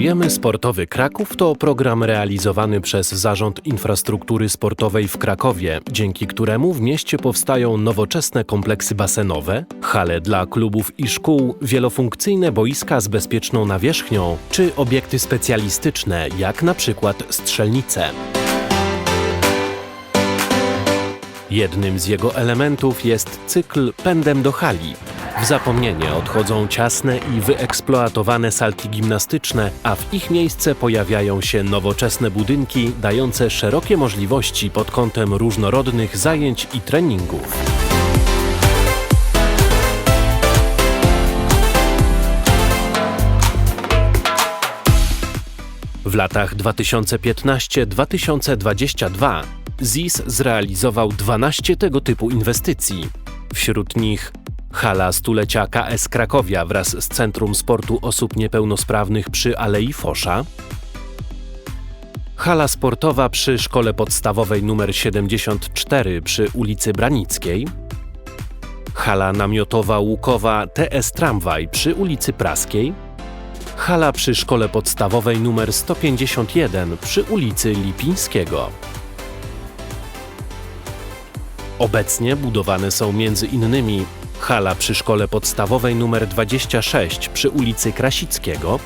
Budujemy Sportowy Kraków to program realizowany przez Zarząd Infrastruktury Sportowej w Krakowie, dzięki któremu w mieście powstają nowoczesne kompleksy basenowe, hale dla klubów i szkół, wielofunkcyjne boiska z bezpieczną nawierzchnią czy obiekty specjalistyczne, jak na przykład strzelnice. Jednym z jego elementów jest cykl pędem do hali. W zapomnienie odchodzą ciasne i wyeksploatowane salki gimnastyczne, a w ich miejsce pojawiają się nowoczesne budynki dające szerokie możliwości pod kątem różnorodnych zajęć i treningów. W latach 2015-2022 ZIS zrealizował 12 tego typu inwestycji. Wśród nich hala stulecia KS Krakowia wraz z Centrum Sportu Osób Niepełnosprawnych przy Alei Fosza, hala sportowa przy Szkole Podstawowej nr 74 przy ulicy Branickiej, hala namiotowa Łukowa TS Tramwaj przy ulicy Praskiej, hala przy Szkole Podstawowej nr 151 przy ulicy Lipińskiego. Obecnie budowane są między innymi hala przy Szkole Podstawowej nr 26 przy ulicy Krasickiego,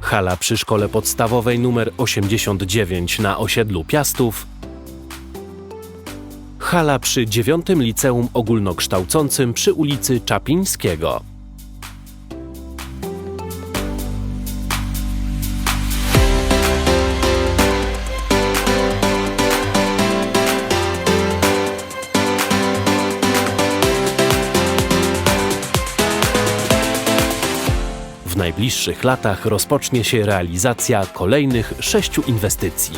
hala przy Szkole Podstawowej nr 89 na osiedlu Piastów, hala przy 9 Liceum Ogólnokształcącym przy ulicy Czapińskiego. W najbliższych latach rozpocznie się realizacja kolejnych sześciu inwestycji.